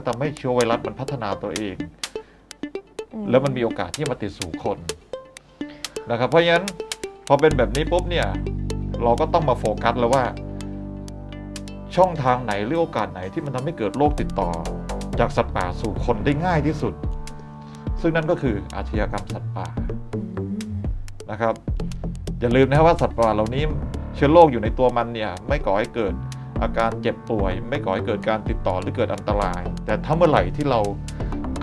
และทำให้เชื้อไวรัสมันพัฒนาตัวเองอืแล้วมันมีโอกาสที่มาติดสู่คนนะครับ เพราะฉะนั้นพอเป็นแบบนี้ปุ๊บเนี่ย เราก็ต้องมาโฟกัสแล้วว่า ช่องทางไหนหรือโอกาสไหนที่มันทำให้เกิดโรคติดต่อ จากสัตว์ป่าสู่คนได้ง่ายที่สุด ซึ่งนั่นก็คืออาชญากรรมสัตว์ป่าอืมนะครับ อย่าลืมนะครับว่าสัตว์ป่าเหล่านี้เชื้อโรคอยู่ในตัวมันเนี่ยไม่ก่อให้เกิด อาการเจ็บป่วย ไม่ก่อให้เกิดการติดต่อหรือเกิดอันตราย แต่ถ้าเมื่อไหร่ที่เรา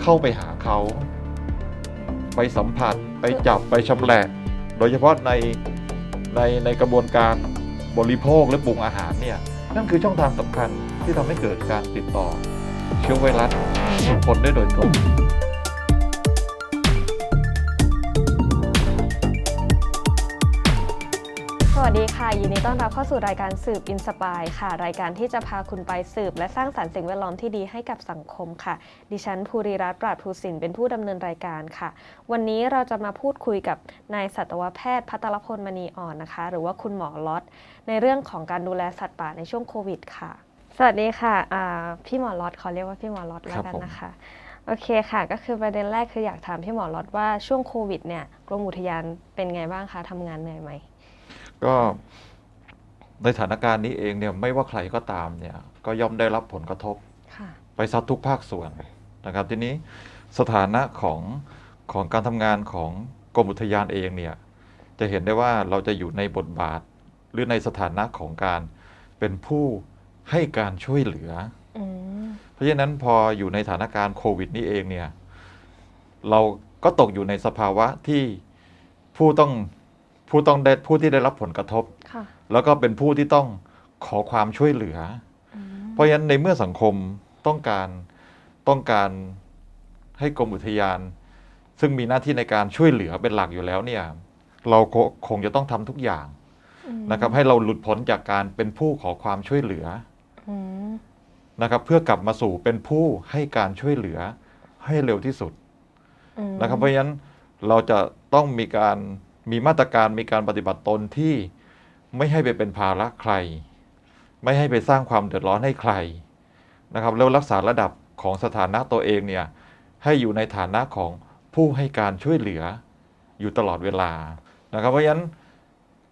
เข้าไปหาเขา ไปสัมผัส ไปจับไปชำแหละ โดยเฉพาะในในในกระบวนการบริโภคและปรุงอาหารเนี่ยนั่นคือช่องทางสำคัญที่ทำให้เกิดการติดต่อ เชื้อไวรัสสู่คนได้โดยตรง วัสดีค่ะ ยินดีต้อนรับเข้าสู่รายการสืบอินสปายค่ะ รายการที่จะพาคุณไปสืบ และสร้างสรรค์สิ่งแวดล้อมที่ดีให้กับสังคมค่ะ ดิฉันภูริรัตน์ปราดภูสินเป็นผู้ดำเนินรายการค่ะ วันนี้เราจะมาพูดคุยกับนายสัตวแพทย์พัทรพลมณีอ่อนนะคะ หรือว่าคุณหมอล็อตในเรื่องของการดูแลสัตว์ป่าในช่วงโควิดค่ะ สวัสดีค่ะอ่าพี่หมอล็อตขอเรียกว่าพี่หมอล็อตแล้วกันนะคะโอเคค่ะ ก็คือประเด็นแรกคืออยากถามพี่หมอล็อตว่าช่วงโควิดเนี่ยกรมอุทยานเป็นไงบ้างคะทำงานเหนื่อยไหม ก็ในสถานการณ์นี้เองเนี่ยไม่ว่าใครก็ตามเนี่ยก็ย่อมได้รับผลกระทบค่ะไปซัดทุกภาคส่วนนะครับทีนี้สถานะของของการทำงานของกรมอุทยานเองเนี่ยจะเห็นได้ว่าเราจะอยู่ในบทบาทหรือในสถานะของการเป็นผู้ให้การช่วยเหลืออืมเพราะฉะนั้นพออยู่ในสถานการณ์โควิดนี้เองเนี่ยเราก็ตกอยู่ในสภาวะที่ผู้ต้อง ผู้ต้องได้ผู้ที่ได้รับผลกระทบ ค่ะ แล้วก็เป็นผู้ที่ต้องขอความช่วยเหลือ อืมเพราะฉะนั้นในเมื่อสังคมต้องการต้องการให้กรมอุทยาน ซึ่งมีหน้าที่ในการช่วยเหลือเป็นหลักอยู่แล้วเนี่ยเราคคงจะต้องทำทุกอย่างอืมนะครับ ให้เราหลุดพ้นจากการเป็นผู้ขอความช่วยเหลืออืมนะครับ เพื่อกลับมาสู่เป็นผู้ให้การช่วยเหลือให้เร็วที่สุด อืมนะครับเพราะฉะนั้นเราจะต้องมีการ มีมาตรการมีการปฏิบัติตนที่ไม่ให้ไปเป็นภาระใคร ไม่ให้ไปสร้างความเดือดร้อนให้ใครนะครับแล้วรักษาระดับของสถานะตัวเองเนี่ยให้อยู่ในฐานะของผู้ให้การช่วยเหลืออยู่ตลอดเวลานะครับเพราะฉะนั้น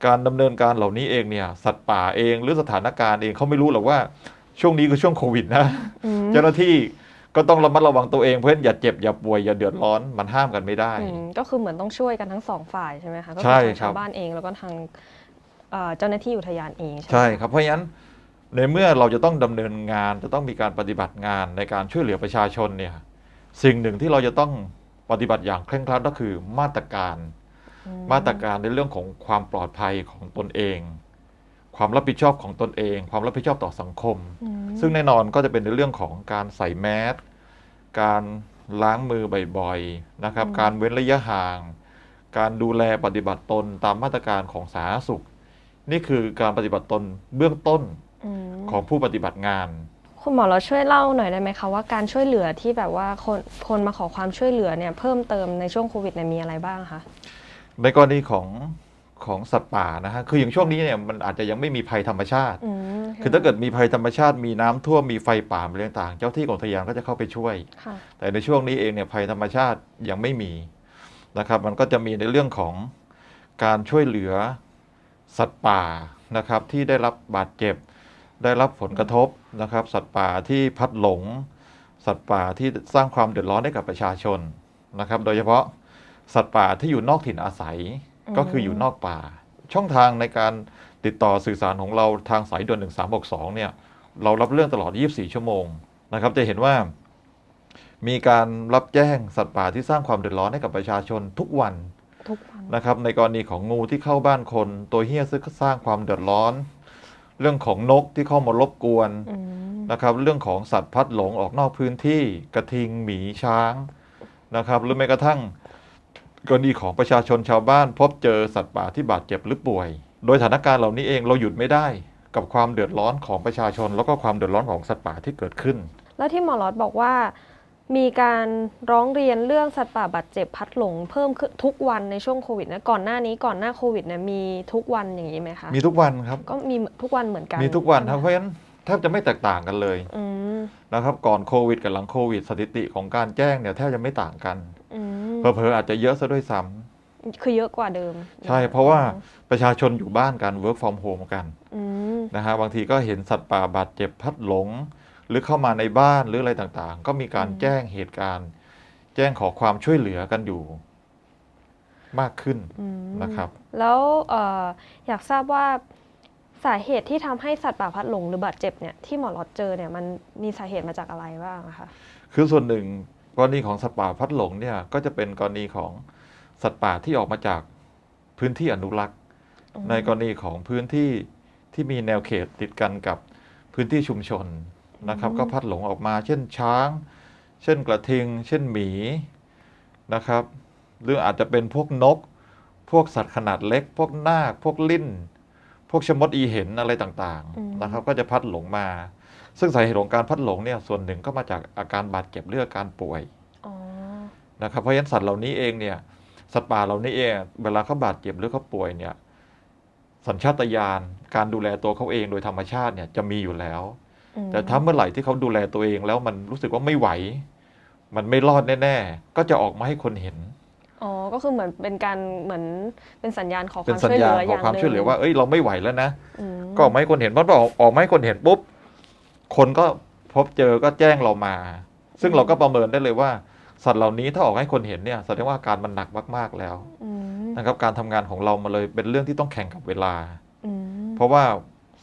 การดำเนินการเหล่านี้เองเนี่ยสัตว์ป่าเองหรือสถานการณ์เองเขาไม่รู้หรอกว่าช่วงนี้คือช่วงโควิดนะอืมเจ้าหน้าที่ ก็ต้องระมัดระวังตัวเองเพื่ออย่าเจ็บอย่าป่วยอย่าเดือดร้อนมันห้ามกันไม่ได้ อืมก็คือเหมือนต้องช่วยกันทั้งสองฝ่ายใช่ไหมคะก็ใช่คือครัทางบชาวบ้านเองแล้วก็ทางเอ่อเจ้าหน้าที่อุทยานเองใช่ไหมใช่ครับเพราะฉะนั้นในเมื่อเราจะต้องดำเนินงานจะต้องมีการปฏิบัติงานในการช่วยเหลือประชาชนเนี่ยสิ่งหนึ่งที่เราจะต้องปฏิบัติอย่างเคร่งครัดก็คือมาตรการ อืมาตรการในเรื่องของความปลอดภัยของตนเอง ความรับผิดชอบของตนเอง ความรับผิดชอบต่อสังคมอืมซึ่งแน่นอนก็จะเป็นในเรื่องของการใส่แมสการล้างมือบ่อยๆนะครับ การเว้นระยะห่าง การดูแลปฏิบัติตนตามมาตรการของสาธารณสุข นี่คือการปฏิบัติตนเบื้องต้นอืมของผู้ปฏิบัติงาน คุณหมอเราช่วยเล่าหน่อยได้ไหมคะว่าการช่วยเหลือที่แบบว่าคนคนมาขอความช่วยเหลือเนี่ยเพิ่มเติมในช่วงโควิดเนี่ยมีอะไรบ้างคะในกรณีของ ของสัตว์ป่านะฮะคืออย่างช่วงนี้เนี่ยมันอาจจะยังไม่มีภัยธรรมชาติอืมคือถ้าเกิดมีภัยธรรมชาติมีน้ำท่วมมีไฟป่าอะไรต่างๆ เจ้าที่ของอุทยานก็จะเข้าไปช่วยค่ะแต่ในช่วงนี้เองเนี่ยภัยธรรมชาติยังไม่มีนะครับ มันก็จะมีในเรื่องของการช่วยเหลือสัตว์ป่านะครับที่ได้รับบาดเจ็บ ได้รับผลกระทบนะครับ สัตว์ป่าที่พลัดหลง สัตว์ป่าที่สร้างความเดือดร้อนให้กับประชาชนนะครับ โดยเฉพาะสัตว์ป่าที่อยู่นอกถิ่นอาศัยอืม ก็คืออยู่นอกป่า ช่องทางในการติดต่อสื่อสารของเราทางสายด่วน 1362 เนี่ย เรารับเรื่องตลอด 24 ชั่วโมงนะครับ จะเห็นว่า มีการรับแจ้งสัตว์ป่าที่สร้างความเดือดร้อนให้กับประชาชนทุกวันทุกวันนะครับในกรณีของงูที่เข้าบ้านคน ตัวเหี้ยซึ่งสร้างความเดือดร้อน เรื่องของนกที่เข้ามารบกวนอืมนะครับ เรื่องของสัตว์พัดหลงออกนอกพื้นที่ กระทิงหมีช้างนะครับ หรือแม้กระทั่ง กรณีของประชาชนชาวบ้านพบเจอสัตว์ป่าที่บาดเจ็บหรือป่วย โดยสถานการณ์เหล่านี้เองเราหยุดไม่ได้ กับความเดือดร้อนของประชาชน แล้วก็ความเดือดร้อนของสัตว์ป่าที่เกิดขึ้น แล้วที่หมอล็อตบอกว่า มีการร้องเรียนเรื่องสัตว์ป่าบาดเจ็บพลัดหลงเพิ่มขึ้นทุกวันในช่วงโควิดนะก่อนหน้านี้ก่อนหน้าโควิดเนี่ยมีทุกวันอย่างนี้ไหมคะมีทุกวันครับก็มีทุกวันเหมือนกันมีทุกวันครับใช่เพไหราะฉะนั้นแทบจะไม่แตกต่างกันเลยอืมนะครับก่อนโควิดกับหลังโควิด สถิติของการแจ้งเนี่ยแทบจะไม่ต่างกันอืม เผลอๆอาจจะเยอะซะด้วยซ้ำคือเยอะกว่าเดิม ใช่ เพราะว่าประชาชนอยู่บ้านกัน work from home กันอืมนะฮะบางทีก็เห็นสัตว์ป่าบาดเจ็บพลัดหลง หรือเข้ามาในบ้านหรืออะไรต่างๆ ก็มีการแจ้งเหตุการณ์ แจ้งขอความช่วยเหลือกันอยู่มากขึ้นอืมนะครับ แล้วเอ่ออยากทราบว่าสาเหตุที่ทำให้สัตว์ป่าพลัดหลงหรือบาดเจ็บเนี่ยที่หมอล็อตเจอเนี่ยมันมีสาเหตุมาจากอะไรบ้างอะคะคือส่วนหนึ่ง กรณีของสัตว์ป่าพลัดหลงเนี่ยก็จะเป็นกรณีของสัตว์ป่าที่ออกมาจากพื้นที่อนุรักษ์อืมในกรณีของพื้นที่ที่มีแนวเขตติดกันกับพื้นที่ชุมชนนะครับ ก็พลัดหลงออกมา เช่นช้าง เช่นกระทิง เช่นหมีนะครับ หรืออาจจะเป็นพวกนก พวกสัตว์ขนาดเล็ก พวกนาคพวกลิ้น พวกชะมดอีเห็นอะไรต่างอืมๆนะครับ ก็จะพลัดหลงมา ซึ่งสาเหตุของการพลัดหลงเนี่ยส่วนหนึ่งก็มาจากอาการบาดเจ็บหรืออาการป่วยอ๋อนะครับเพราะฉะนั้นสัตว์เหล่านี้เองเนี่ยสัตว์ป่าเหล่านี้เองเวลาเขาบาดเจ็บหรือเขาป่วยเนี่ยสัญชาตญาณการดูแลตัวเขาเองโดยธรรมชาติเนี่ยจะมีอยู่แล้วอืมแต่ถ้าเมื่อไหร่ที่เขาดูแลตัวเองแล้วมันรู้สึกว่าไม่ไหว มันไม่รอดแน่ๆก็จะออกมาให้คนเห็นอ๋อก็คือเหมือนเป็นการเหมือนเป็นสัญญาณขอคเป็นวามสัญช่วยเหญาลืณอขออย่างความหนึ่งช่วยเหลือว่าเอ้ยเราไม่ไหวแล้วนะอืมก็ออกมาให้คนเห็นเพราะออกออกมาให้คนเห็นปุ๊บ คนก็พบเจอก็แจ้งเรามา ซึ่งเราก็ประเมินได้เลยว่า สัตว์เหล่านี้ถ้าออกให้คนเห็นเนี่ยแสดงว่าอาการมันหนักมากๆแล้วอืมนะครับ การทำงานของเรามาเลยเป็นเรื่องที่ต้องแข่งกับเวลาอืมเพราะว่า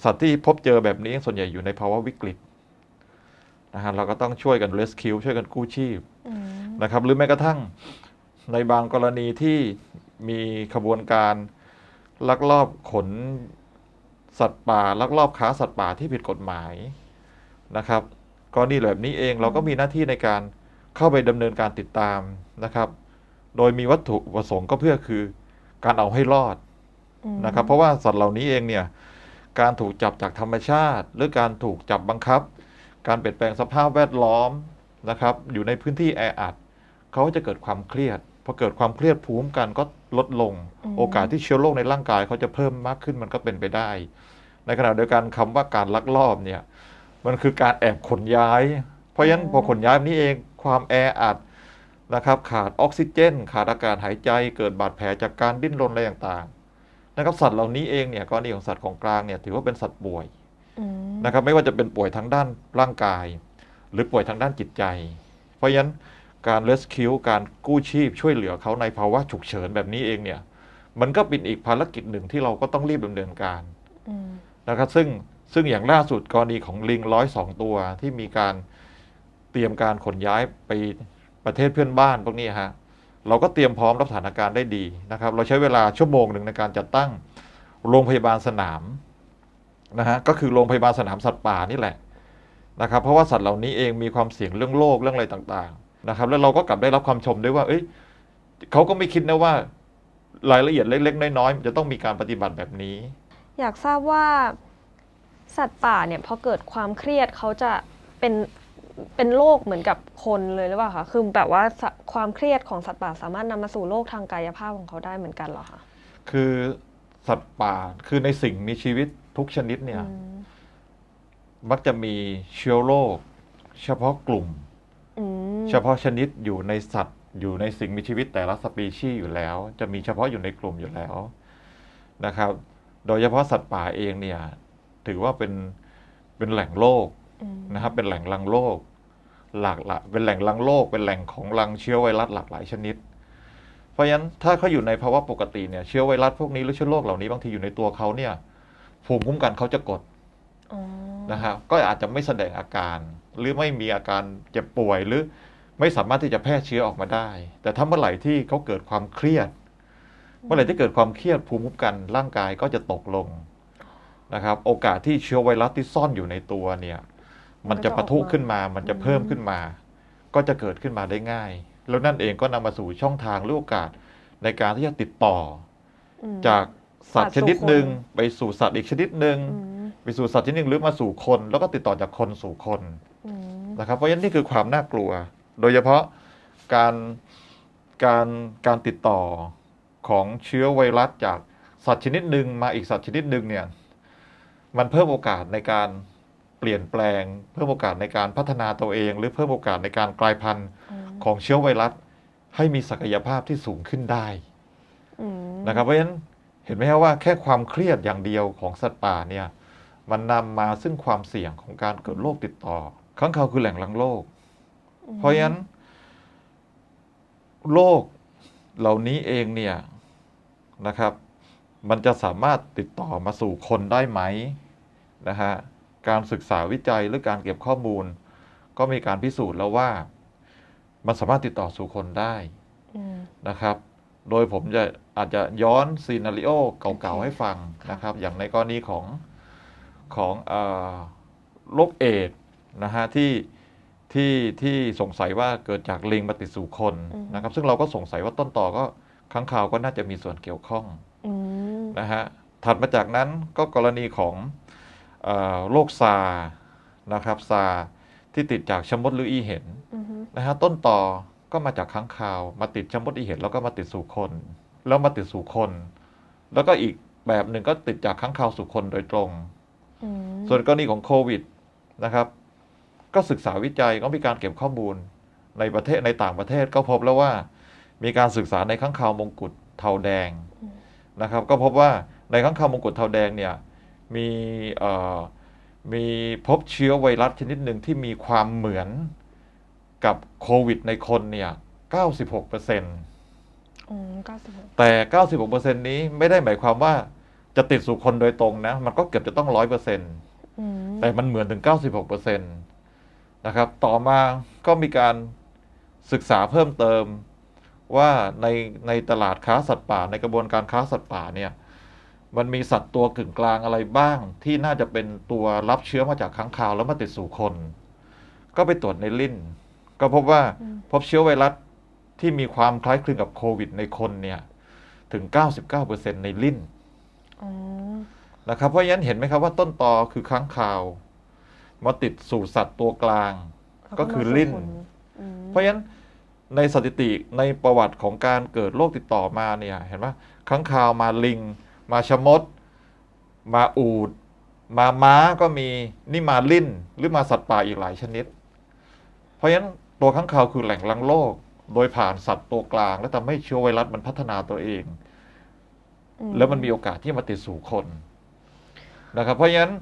สัตว์ที่พบเจอแบบนี้ส่วนใหญ่อยู่ในภาวะวิกฤตนะฮะเราก็ต้องช่วยกัน rescue ช่วยกันกู้ชีพอืมนะครับ หรือแม้กระทั่งในบางกรณีที่มีขบวนการลักลอบขนสัตว์ป่าลักลอบค้าสัตว์ป่าที่ผิดกฎหมาย นะครับกรณีแบบนี้เองเราก็มีหน้าที่ในการเข้าไปดำเนินการติดตามนะครับ โดยมีวัตถุประสงค์ก็เพื่อคือการเอาให้รอดอืมนะครับ เพราะว่าสัตว์เหล่านี้เองเนี่ยการถูกจับจากธรรมชาติ หรือการถูกจับบังคับ การเปลี่ยนแปลงสภาพแวดล้อมนะครับ อยู่ในพื้นที่แออัดเขาจะเกิดความเครียดพอเกิดความเครียดภูมิคุ้มกันก็ลดลง โอกาสที่เชื้อโรคในร่างกายเขาจะเพิ่มมากขึ้นมันก็เป็นไปได้ ในขณะเดียวกันคำว่าการลักลอบเนี่ย มันคือการแอบขนย้าย เพราะฉะนั้นพอขนย้ายแบบนี้เองความแออัดนะครับขาดออกซิเจน ขาดอากาศหายใจเกิดบาดแผลจากการดิ้นรนอะไรต่างๆนะครับสัตว์เหล่านี้เองเนี่ยกรณีของสัตว์ของกลางเนี่ยถือว่าเป็นสัตว์ป่วยอืมนะครับไม่ว่าจะเป็นป่วยทางด้านร่างกาย หรือป่วยทางด้านจิตใจ เพราะฉะนั้นการเลสคิวการกู้ชีพช่วยเหลือเขาในภาวะฉุกเฉินแบบนี้เองเนี่ยมันก็เป็นอีกภารกิจหนึ่งที่เราก็ต้องรีบดำเนินการอืมนะครับซึ่ง ซึ่งอย่างล่าสุดกรณีของลิงร้อยสองตัวที่มีการเตรียมการขนย้ายไปประเทศเพื่อนบ้านพวกนี้ฮะเราก็เตรียมพร้อมรับสถานการณ์ได้ดีนะครับ เราใช้เวลาชั่วโมงหนึ่งในการจัดตั้งโรงพยาบาลสนามนะฮะก็คือโรงพยาบาลสนามสัตว์ป่านี่แหละนะครับ เพราะว่าสัตว์เหล่านี้เองมีความเสี่ยงเรื่องโรคเรื่องอะไรต่างๆนะครับ แล้วเราก็กลับได้รับความชมด้วยว่า เอ้ยเขาก็ไม่คิดนะว่ารายละเอียดเล็ก ๆ น้อยๆจะต้องมีการปฏิบัติแบบนี้ อยากทราบว่า สัตว์ป่าเนี่ยพอเกิดความเครียดเขาจะเป็นเป็นโรคเหมือนกับคนเลยหรือเปล่าคะคือแบบว่าสะความเครียดของสัตว์ป่าสามารถนำมาสู่โรคทางกายภาพของเขาได้เหมือนกันเหรอคะคือสัตว์ป่าคือในสิ่งมีชีวิตทุกชนิดเนี่ยอืมมักจะมีเชื้อโรคเฉพาะกลุ่มอืมเฉพาะชนิดอยู่ในสัตว์อยู่ในสิ่งมีชีวิตแต่ละสปีชีส์อยู่แล้ว จะมีเฉพาะอยู่ในกลุ่มอยู่แล้วนะครับ โดยเฉพาะสัตว์ป่าเองเนี่ย ถือว่าเป็นเป็นแหล่งโรคอืมนะครับเป็นแหล่งรังโรคหลากหลายเป็นแหล่งรังโรคเป็นแหล่งของรังเชื้อไวรัสหลากหลายชนิด เพราะฉะนั้นถ้าเขาอยู่ในภาวะปกติเนี่ยเชื้อไวรัสพวกนี้หรือเชื้อโรคเหล่านี้บางทีอยู่ในตัวเขาเนี่ยภูมิคุ้มกันเขาจะกดอ๋อนะครับก็อาจจะไม่แสดงอาการ หรือไม่มีอาการเจ็บป่วยหรือไม่สามารถที่จะแพร่เชื้อออกมาได้ แต่ถ้าเมื่อไหร่ที่เขาเกิดความเครียด เมื่อไหร่ที่เกิดความเครียดภูมิคุ้มกันร่างกายก็จะตกลง นะครับโอกาสที่เชื้อไวรัสที่ซ่อนอยู่ในตัวเนี่ยมันจะปะทุขึ้นมา มันจะเพิ่มขึ้นมา ก็จะเกิดขึ้นมาได้ง่าย แล้วนั่นเองก็นำมาสู่ช่องทางหรือโอกาสในการที่จะติดต่ออืมอจากสัตว์ชนิดหนึ่งไปสู่สัตว์อีกชนิดหนึ่งอืมไปสู่สัตว์ชนิดหนึ่งหรือมาสู่คน แล้วก็ติดต่อจากคนสู่คนอืมนะครับ เพราะฉะนั้นนี่คือความน่ากลัว โดยเฉพาะการการการติดต่อของเชื้อไวรัสจากสัตว์ชนิดหนึ่งมาอีกสัตว์ชนิดหนึ่งเนี่ย มันเพิ่มโอกาสในการเปลี่ยนแปลง เพิ่มโอกาสในการพัฒนาตัวเอง หรือเพิ่มโอกาสในการกลายพันธุ์อืมของเชื้อไวรัส ให้มีศักยภาพที่สูงขึ้นได้อืมนะครับเพราะฉะนั้นเห็นไหมครับว่าแค่ความเครียดอย่างเดียวของสัตว์ป่าเนี่ยมันนำมาซึ่งความเสี่ยงของการเกิดโรคติดต่อข้างคาวคือแหล่งรังโรคเพราะฉะนั้นโรคเหล่านี้เองเนี่ยนะครับ มันจะสามารถติดต่อมาสู่คนได้ไหม นะฮะการศึกษาวิจัยหรือการเก็บข้อมูล ก็มีการพิสูจน์แล้วว่า มันสามารถติดต่อสู่คนได้อืมนะครับ โดยผมจะอาจจะย้อนซีนารีโอเก่าโอๆเคให้ฟังค่ะนะครับ อย่างในกรณีของของเออโรคเอดส์นะฮะที่ที่ที่สงสัยว่าเกิดจากลิงมาติดสู่คนนะครับ ซึ่งเราก็สงสัยว่าต้นต่อก็ค้างคาวก็น่าจะมีส่วนเกี่ยวข้องอืมนะฮะถัดมาจากนั้นก็กรณีของเออ โรคซาร์นะครับซาร์ที่ติดจากชะมดหรืออีเห็นอืมนะฮะต้นต่อก็มาจากค้างคาว มาติดชะมดอีเห็นแล้วก็มาติดสู่คน แล้วมาติดสู่คน แล้วก็อีกแบบหนึ่งก็ติดจากค้างคาวสู่คนโดยตรงอืมส่วนกรณีของโควิดนะครับ ก็ศึกษาวิจัยก็มีการเก็บข้อมูลในประเทศในต่างประเทศก็พบแล้วว่า มีการศึกษาในค้างคาวมงกุฎเทาแดงนะครับ ก็พบว่าในค้างคาวมงกุฎเทาแดงเนี่ย มีเอ่อมีพบเชื้อไวรัสชนิดหนึ่งที่มีความเหมือนกับโควิดในคนเนี่ย 96%อืมเก้าสิบหกแต่ 96%นี้ไม่ได้หมายความว่าจะติดสู่คนโดยตรงนะ มันก็เกือบจะต้อง100%อืมแต่มันเหมือนถึง 96%นะครับ ต่อมาก็มีการศึกษาเพิ่มเติมว่าในในตลาดค้าสัตว์ป่าในกระบวนการค้าสัตว์ป่าเนี่ย มันมีสัตว์ตัวกึ่งกลางอะไรบ้าง ที่น่าจะเป็นตัวรับเชื้อมาจากค้างคาวแล้วมาติดสู่คน ก็ไปตรวจในลิ้น ก็พบว่าพบเชื้อไวรัสที่มีความคล้ายคลึงกับโควิดในคนเนี่ย ถึง 99%ในลิ้นอ๋อนะครับเพราะฉะนั้นเห็นไหมครับว่าต้นตอคือค้างคาว มาติดสู่สัตว์ตัวกลางแล้วก็คือมาสู่ลิ้นคอืมเพราะฉะนั้นในสถิติในประวัติของการเกิดโรคติดต่อมาเนี่ย เห็นไหมค้างคาวมาลิง มาชะมด มาอูด มาม้าก็มีนี่มาลิ้นหรือมาสัตว์ป่าอีกหลายชนิด เพราะฉะนั้นตัวค้างคาวคือแหล่งรังโรคโดยผ่านสัตว์ตัวกลาง และทำให้เชื้อไวรัสมันพัฒนาตัวเองอืแล้วมันมีโอกาสที่จะมาติดสู่คนนะครับ เพราะฉะนั้น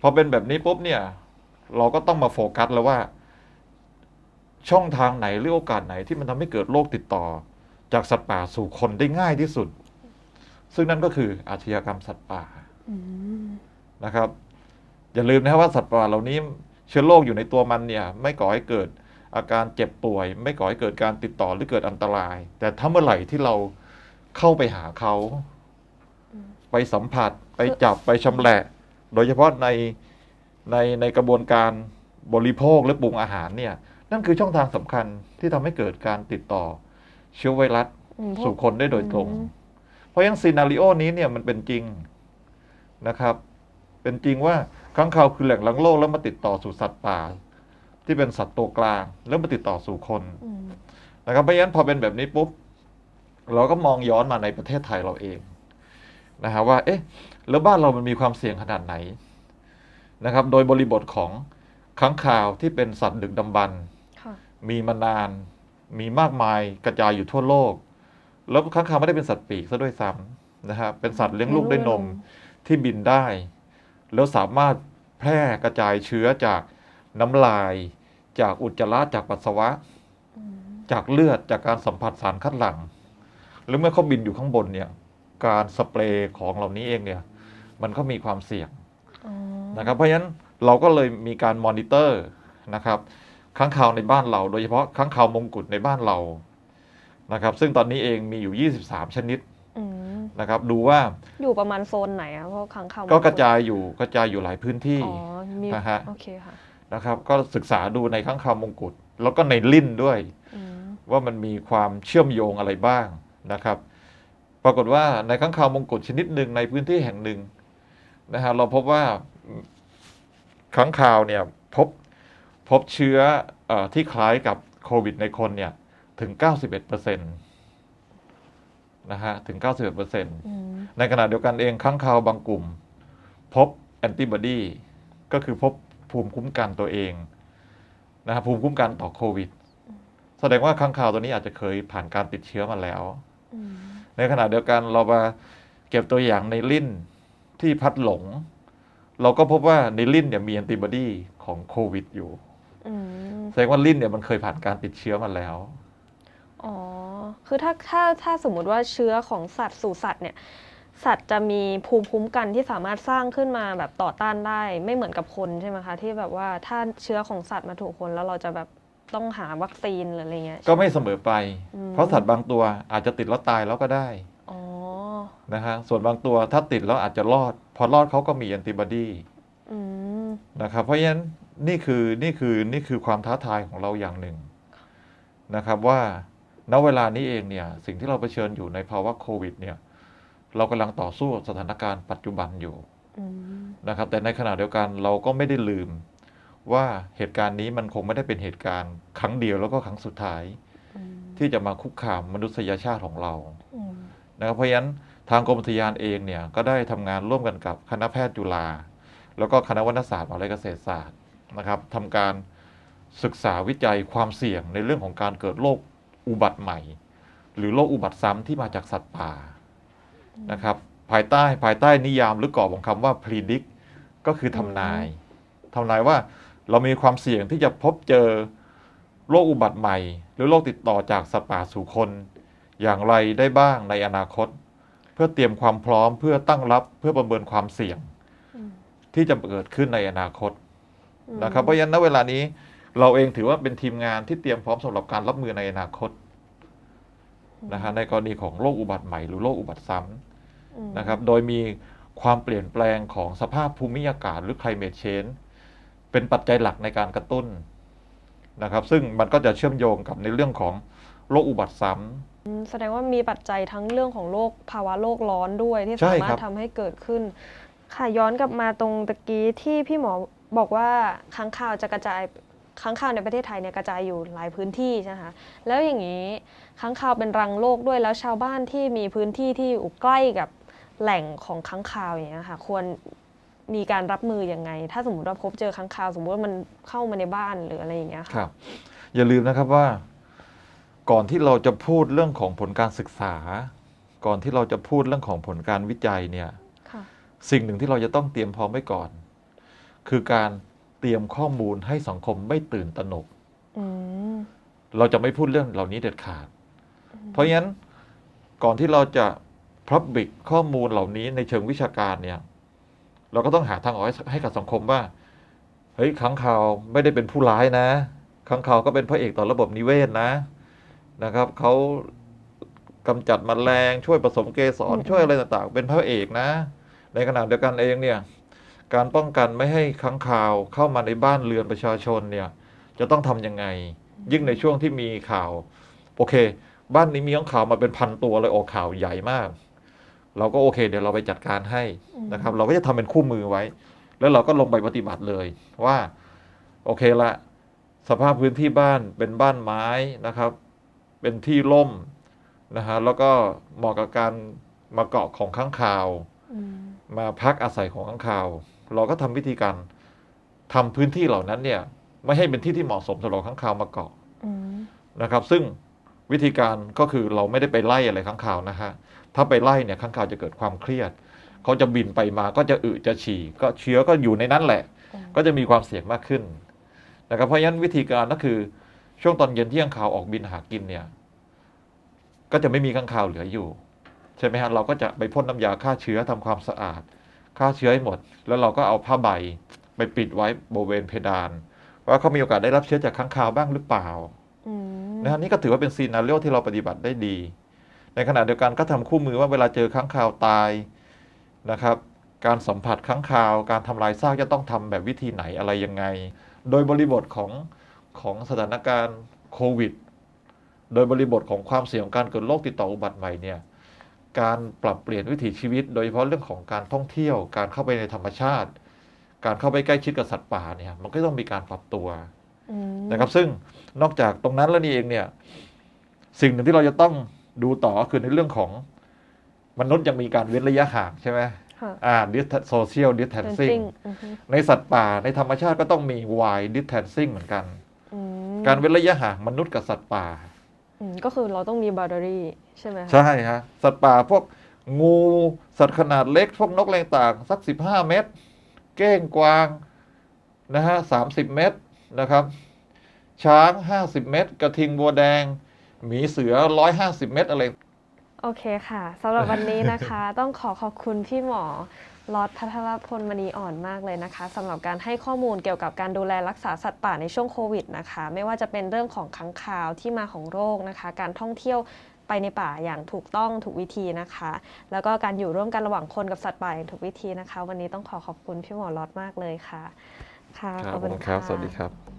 พอเป็นแบบนี้ปุ๊บเนี่ย เราก็ต้องมาโฟกัสแล้วว่า ช่องทางไหนหรือโอกาสไหนที่มันทำให้เกิดโรคติดต่อ จากสัตว์ป่าสู่คนได้ง่ายที่สุด ซึ่งนั่นก็คืออาชญากรรมสัตว์ป่าอืมนะครับ อย่าลืมนะครับว่าสัตว์ป่าเหล่านี้เชื้อโรคอยู่ในตัวมันเนี่ย ไม่ก่อให้เกิดอาการเจ็บป่วย ไม่ก่อให้เกิดการติดต่อหรือเกิดอันตราย แต่ถ้าเมื่อไหร่ที่เราเข้าไปหาเขาไปสัมผัสไปจับไปชำแหละ โดยเฉพาะในในในกระบวนการบริโภคหรือปรุงอาหารเนี่ย นั่นคือช่องทางสำคัญที่ทำให้เกิดการติดต่อเชื้อไวรัสอืมพวสู่กคนได้โดยตรงอืมเพ ราะฉะนั้นซีนารีโอนี้เนี่ยมันเป็นจริงนะครับ เป็นจริงว่าค้างคาวคือแหล่งรังโรคแล้วมาติดต่อสู่สัตว์ป่า ที่เป็นสัตว์ตัวกลางแล้วมาติดต่อสู่คนอืมนะครับเพราะฉะนั้นพอเป็นแบบนี้ปุ๊บเราก็มองย้อนมาในประเทศไทยเราเองนะฮะว่า เอ๊ะ แล้วบ้านเรามันมีความเสี่ยงขนาดไหนนะครับ โดยบริบทของค้างคาวที่เป็นสัตว์ดึกดำบรรพ์ค่ะมีมานาน มีมากมายกระจายอยู่ทั่วโลก แล้วค้างคาวไม่ได้เป็นสัตว์ปีกซะด้วยซ้ำนะฮะเป็นสัตว์เลี้ยงลูกด้วยนมที่บินได้ แล้วสามารถแพร่กระจายเชื้อจากน้ำลาย จากอุจจาระจากปัสสาวะอืมจากเลือดจากการสัมผัสสารคัดหลั่งหรือเมื่อเขาบินอยู่ข้างบนเนี่ยการสเปรย์ของเหล่านี้เองเนี่ยมันก็มีความเสี่ยงอ๋อนะครับเพราะฉะนั้นเราก็เลยมีการมอนิเตอร์นะครับค้างคาวในบ้านเรา โดยเฉพาะค้างคาวมงกุฎในบ้านเรา นะครับซึ่งตอนนี้เองมีอยู่ 23 ชนิดอืมนะครับดูว่าอยู่ประมาณโซนไหนอะเพราะค้างคาวก็กระจายอยู่กระจายอยู่หลายพื้นที่ อ๋อมีนะฮะ โอเคค่ะนะครับก็ศึกษาดูในค้างคาวมงกุฎแล้วก็ในลิ้นด้วย อืมว่ามันมีความเชื่อมโยงอะไรบ้างนะครับ ปรากฏว่าในข้างคาวมงกุฎชนิดหนึ่งในพื้นที่แห่งหนึ่งนะฮะเราพบว่าข้างคาวเนี่ยพบพบเชื้อเออที่คล้ายกับโควิดในคนเนี่ย ถึง 91%นะฮะถึง 91%อืมในขณะเดียวกันเองข้างคาวบางกลุ่ม พบแอนติบอดีก็คือพบภูมิคุ้มกันตัวเองนะครับภูมิคุ้มกันต่อโควิด แสดงว่าค้างคาวตัวนี้อาจจะเคยผ่านการติดเชื้อมาแล้วอืมในขณะเดียวกันเรามาเก็บตัวอย่างในลิ้นที่พัดหลง เราก็พบว่าในลิ้นเนี่ยมีแอนติบอดีของโควิดอยู่อืมแสดงว่าลิ้นเนี่ยมันเคยผ่านการติดเชื้อมาแล้ว อ๋อ คือถ้าถ้าถ้าสมมุติว่าเชื้อของสัตว์สู่สัตว์เนี่ย สัตว์จะมีภูมิคุ้มกันที่สามารถสร้างขึ้นมาแบบต่อต้านได้ ไม่เหมือนกับคนใช่ไหมคะ ที่แบบว่าถ้าเชื้อของสัตว์มาถูกคนแล้วเราจะแบบต้องหาวัคซีนหรืออะไรเงี้ย ก็ไม่เสมอไปอืมเพราะสัตว์บางตัวอาจจะติดแล้วตายแล้วก็ได้อ๋อนะฮะส่วนบางตัวถ้าติดแล้วอาจจะรอด พอรอดเขาก็มีแอนติบอดีอืมนะครับ เพราะฉะนั้นนี่คือนี่คือนี่คือความท้าทายของเราอย่างหนึ่งนะครับว่า ณเวลานี้เองเนี่ยสิ่งที่เราเผชิญอยู่ในภาวะโควิดเนี่ยเรากำลังต่อสู้กับสถานการณ์ปัจจุบันอยู่อืมนะครับ แต่ในขณะเดียวกันเราก็ไม่ได้ลืมว่าเหตุการณ์นี้มันคงไม่ได้เป็นเหตุการณ์ครั้งเดียวแล้วก็ครั้งสุดท้ายอืมที่จะมาคุกคามมนุษยชาติของเราอืมนะครับเพราะฉะนั้นทางกรมอุทยานเองเนี่ยก็ได้ทำงานร่วมกันกับคณะแพทย์จุฬาแล้วก็คณะวรรณศาสตร์มหาวิทยาลัยเกษตรศาสตร์นะครับทำการศึกษาวิจัยความเสี่ยงในเรื่องของการเกิดโรค อุบัติใหม่ หรือโรคอุบัติซ้ำที่มาจากสัตว์ป่านะครับภายใต้ภายใต้นิยามหรือกรอบของคำว่า predict ก็คือทำนายทำนายว่าเรามีความเสี่ยงที่จะพบเจอโรคอุบัติใหม่ หรือโรคติดต่อจากสัตว์ป่าสู่คน อย่างไรได้บ้างในอนาคต เพื่อเตรียมความพร้อมเพื่อตั้งรับเพื่อประเมินความเสี่ยงอืมที่จะเกิดขึ้นในอนาคตอืมนะครับเพราะฉะนั้นณเวลานี้ เราเองถือว่าเป็นทีมงานที่เตรียมพร้อมสำหรับการรับมือในอนาคตนะฮะในกรณีของโรคอุบัติใหม่หรือโรคอุบัติซ้ำอืมนะครับ โดยมีความเปลี่ยนแปลงของสภาพภูมิอากาศหรือ climate change เป็นปัจจัยหลักในการกระตุ้นนะครับ ซึ่งมันก็จะเชื่อมโยงกับในเรื่องของโรคอุบัติซ้ำอืมแสดงว่ามีปัจจัยทั้งเรื่องของโลกภาวะโลกร้อนด้วยที่ใช่สามารครัถบทำให้เกิดขึ้น ค่ะย้อนกลับมาตรงตะกี้ที่พี่หมอบอกว่าค้างคาวจะกระจาย ค้างคาวในประเทศไทยเนี่ยกระจายอยู่หลายพื้นที่ใช่ไหมคะแล้วอย่างนี้ค้างคาวเป็นรังโลกด้วยแล้วชาวบ้านที่มีพื้นที่ที่อยู่ใกล้กับแหล่งของค้างคาวอย่างเงี้ยค่ะควรมีการรับมือยังไง ถ้าสมมติว่าพบเจอค้างคาวสมมติว่ามันเข้ามาในบ้านหรืออะไรอย่างเงี้ยคค่ะรับ อย่าลืมนะครับว่า ก่อนที่เราจะพูดเรื่องของผลการศึกษา ก่อนที่เราจะพูดเรื่องของผลการวิจัยเนี่ย ค่ะ สิ่งหนึ่งที่เราจะต้องเตรียมพร้อมไว้ก่อน คือการ เตรียมข้อมูลให้สังคมไม่ตื่นตระหนก อืมเราจะไม่พูดเรื่องเหล่านี้เด็ดขาด เพราะฉะนั้นก่อนที่เราจะพับบิกข้อมูลเหล่านี้ในเชิงวิชาการเนี่ย เราก็ต้องหาทางออกให้ให้กับสังคมว่าเฮ้ยขังข่าวไม่ได้เป็นผู้ร้ายนะขังข่าวก็เป็นพระเอกต่อระบบนิเวศนะนะครับเขากำจัดมแมลงช่วยผสมเกสรอืมช่วยอะไรต่างๆ เป็นพระเอกนะ ในขณะเดียวกันเองเนี่ย การป้องกันไม่ให้ขังข่าวเข้ามาในบ้านเรือนประชาชนเนี่ยจะต้องทำยังไง ยิ่งในช่วงที่มีข่าว โอเค บ้านนี้มีข้างข่าวมาเป็นพันตัวเลยออกข่าวใหญ่มาก เราก็โอเค เดี๋ยวเราไปจัดการให้นะครับ เราก็จะทำเป็นคู่มือไว้ แล้วเราก็ลงไปปฏิบัติเลยว่า โอเคละสภาพพื้นที่บ้านเป็นบ้านไม้นะครับ เป็นที่ร่มนะฮะแล้วก็เหมาะกับการมาเกาะของข้างข่าวอืมมาพักอาศัยของข้างข่าว เราก็ทำวิธีการทำพื้นที่เหล่านั้นเนี่ยไม่ให้เป็นที่ที่เหมาะสมสำหรับข้างข่าวมาเกาะนะครับ ซึ่งวิธีการก็คือเราไม่ได้ไปไล่อะไรข้างข่าวนะฮะถ้าไปไล่เนี่ยข้างข่าวจะเกิดความเครียดเขาจะบินไปมาก็จะอึจะฉี่ก็เชื้อก็อยู่ในนั้นแหละ ก็จะมีความเสี่ยงมากขึ้นนะครับเพราะฉะนั้นวิธีการก็คือช่วงตอนเย็นที่ข้างข่าวออกบินหากินเนี่ย ก็จะไม่มีข้างข่าวเหลืออยู่ ใช่ไหมฮะเราก็จะไปพ่นน้ำยาฆ่าเชื้อทำความสะอาด ฆ่าเชื้อให้หมด แล้วเราก็เอาผ้าใบไปปิดไว้บริเวณเพดาน ว่าเขามีโอกาสได้รับเชื้อจากข้างข่าวบ้างหรือเปล่าอืมนะฮะนี่ก็ถือว่าเป็นซีนารีโอที่เราปฏิบัติได้ดี ในขณะเดียวกันก็ทำคู่มือว่าเวลาเจอค้างคาวตายนะครับ การสัมผัสค้างคาว การทำลายซากจะต้องทำแบบวิธีไหนอะไรยังไง โดยบริบทของของสถานการณ์โควิด โดยบริบทของความเสี่ยงของการเกิดโรคติดต่ออุบัติใหม่เนี่ย การปรับเปลี่ยนวิถีชีวิต โดยเฉพาะเรื่องของการท่องเที่ยว การเข้าไปในธรรมชาติ การเข้าไปใกล้ชิดกับสัตว์ป่าเนี่ยมันก็ต้องมีการปรับตัวอืมนะครับซึ่งนอกจากตรงนั้นแล้วนี่เองเนี่ยสิ่งหนึ่งที่เราจะต้องดูต่อก็คือในเรื่องของมนุษย์ยังมีการเว้นระยะห่างใช่ไหมค่ะอ่าโซเชียลดิสแทนซิ่ง Dancing อือฮึในสัตว์ป่าในธรรมชาติก็ต้องมี y distancing เหมือนกันอืมการเว้นระยะห่างมนุษย์กับสัตว์ป่า อืมก็คือเราต้องมีบาร์เดอรี่ใช่ไหมคะใช่ฮะสัตว์ป่าพวกงูสัตว์ขนาดเล็ก พวกนกแรงต่างสัก 15 เมตร เก้งกวางนะฮะ30เมตรนะครับ ช้าง 50 เมตร กระทิงบัวแดง หมีเสือ 150 เมตรอะไร โอเคค่ะสำหรับวันนี้นะคะ ต้องขอขอบคุณพี่หมอ ลอดพัทรพลมณีอ่อนมากเลยนะคะสำหรับการให้ข้อมูลเกี่ยวกับการดูแลรักษาสัตว์ป่าในช่วงโควิดนะคะ ไม่ว่าจะเป็นเรื่องของค้างคาวที่มาของโรคนะคะ การท่องเที่ยวไปในป่าอย่างถูกต้องถูกวิธีนะคะ แล้วก็การอยู่ร่วมกันระหว่างคนกับสัตว์ป่าอย่างถูกวิธีนะคะ วันนี้ต้องขอขอบคุณพี่หมอลอดมากเลยค่ะค่ะครับขอบผณมครับะสวัสดีครับ